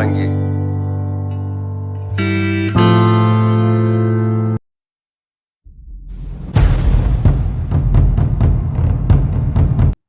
hangi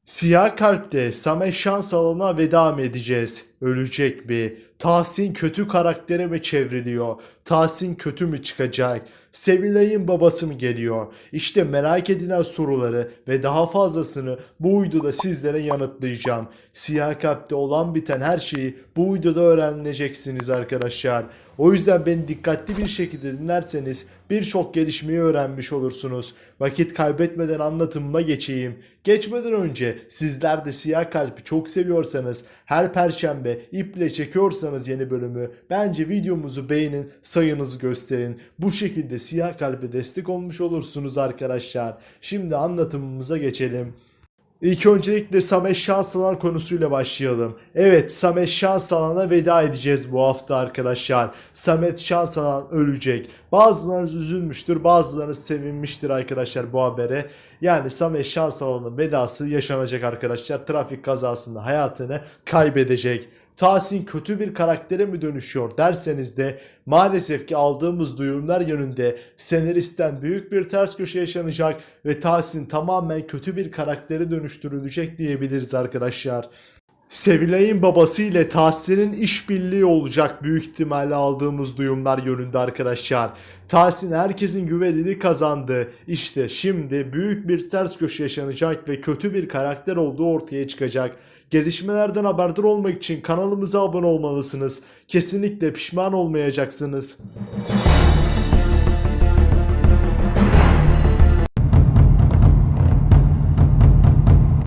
Siyah Kalp'te Samet Şansalan'a veda mı edeceğiz? Ölecek mi? Tahsin kötü karaktere mi çevriliyor? Tahsin kötü mü çıkacak? Sevilay'ın babası mı geliyor? İşte merak edilen soruları ve daha fazlasını bu videoda sizlere yanıtlayacağım. Siyah Kalp'te olan biten her şeyi bu videoda öğreneceksiniz arkadaşlar. O yüzden beni dikkatli bir şekilde dinlerseniz birçok gelişmeyi öğrenmiş olursunuz. Vakit kaybetmeden anlatımıma geçeyim. Geçmeden önce sizler de Siyah Kalp'i çok seviyorsanız her perşembe iple çekiyorsanız yeni bölümü bence videomuzu beğenin sayınızı gösterin. Bu şekilde Siyah Kalp'e destek olmuş olursunuz arkadaşlar. Şimdi anlatımımıza geçelim. İlk öncelikle Samet Şansalan konusuyla başlayalım. Evet Samet Şansalan'a veda edeceğiz bu hafta arkadaşlar. Samet Şansalan ölecek. Bazılarınız üzülmüştür bazılarınız sevinmiştir arkadaşlar bu habere. Yani Samet Şansalan'ın vedası yaşanacak arkadaşlar. Trafik kazasında hayatını kaybedecek. Tahsin kötü bir karaktere mi dönüşüyor derseniz de maalesef ki aldığımız duyumlar yönünde senaristten büyük bir ters köşe yaşanacak ve Tahsin tamamen kötü bir karaktere dönüştürülecek diyebiliriz arkadaşlar. Sevilay'ın babası ile Tahsin'in işbirliği olacak büyük ihtimalle aldığımız duyumlar yönünde arkadaşlar. Tahsin herkesin güvenini kazandı. İşte şimdi büyük bir ters köşe yaşanacak ve kötü bir karakter olduğu ortaya çıkacak. Gelişmelerden haberdar olmak için kanalımıza abone olmalısınız. Kesinlikle pişman olmayacaksınız.